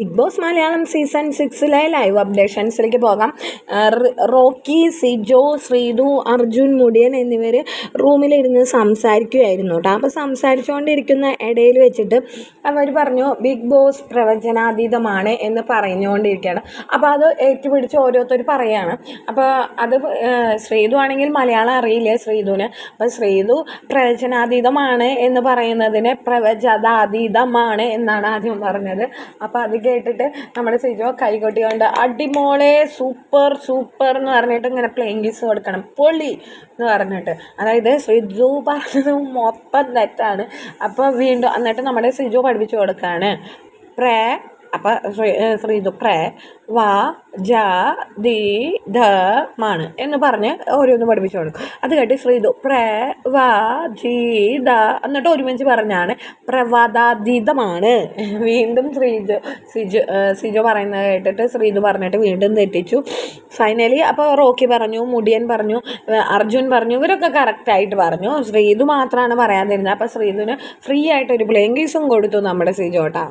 Big Boss Malayalam season സിക്സിലെ live അപ്ഡേഷൻസിലേക്ക് പോകാം. റോക്കി സിജോ ശ്രീതു അർജുൻ മുടിയൻ എന്നിവർ റൂമിലിരുന്ന് സംസാരിക്കുമായിരുന്നു കേട്ടോ. അപ്പോൾ സംസാരിച്ചുകൊണ്ടിരിക്കുന്ന ഇടയിൽ വെച്ചിട്ട് അവർ പറഞ്ഞു ബിഗ് ബോസ് പ്രവചനാതീതമാണ് എന്ന് പറഞ്ഞുകൊണ്ടിരിക്കുകയാണ്. അപ്പോൾ അത് ഏറ്റുപിടിച്ച് ഓരോരുത്തർ പറയുകയാണ് അപ്പോൾ അത് ശ്രീതു ആണെങ്കിൽ മലയാളം അറിയില്ല ശ്രീതുവിന്? അപ്പോൾ ശ്രീതു പ്രവചനാതീതമാണ് എന്ന് പറയുന്നതിന് പ്രവചനാതീതമാണ് എന്നാണ് ആദ്യം പറഞ്ഞത്. അപ്പോൾ അത് കേട്ടിട്ട് നമ്മുടെ സിജോ കൈകൊട്ടിക്കൊണ്ട് അടിമോളെ സൂപ്പർ സൂപ്പർ എന്ന് പറഞ്ഞിട്ട് ഇങ്ങനെ പ്ലെയിൻ ഗീസ് കൊടുക്കണം. പൊളി എന്ന് പറഞ്ഞിട്ട്. അതായത് സിജു പറഞ്ഞത് മൊത്തം തെറ്റാണ്. അപ്പോൾ വീണ്ടും എന്നിട്ട് നമ്മുടെ സിജോ പഠിപ്പിച്ചു കൊടുക്കുകയാണ് പ്രേ അപ്പോൾ ശ്രീ ശ്രീതു പ്രേ വാ ജ ദി ധ മാണ് എന്ന് പറഞ്ഞ് ഓരോന്ന് പഠിപ്പിച്ചു കൊടുക്കും. അത് കേട്ട് ശ്രീതു പ്രേ വാ ജി ദ എന്നിട്ട് ഒരുമിച്ച് പറഞ്ഞാണ് പ്രവാദാതീതമാണ്. വീണ്ടും ശ്രീജു സിജു സിജു പറയുന്നത് കേട്ടിട്ട് ശ്രീതു പറഞ്ഞിട്ട് വീണ്ടും തെറ്റിച്ചു. ഫൈനലി അപ്പോൾ റോക്കി പറഞ്ഞു മുടിയൻ പറഞ്ഞു അർജുൻ പറഞ്ഞു ഇവരൊക്കെ കറക്റ്റായിട്ട് പറഞ്ഞു. ശ്രീതു മാത്രമാണ് പറയാതിരുന്നത്. അപ്പോൾ ശ്രീതുവിന് ഫ്രീ ആയിട്ട് ഒരു പ്ലേയിങ് കേസും കൊടുത്തു നമ്മുടെ സിജോട്ടാ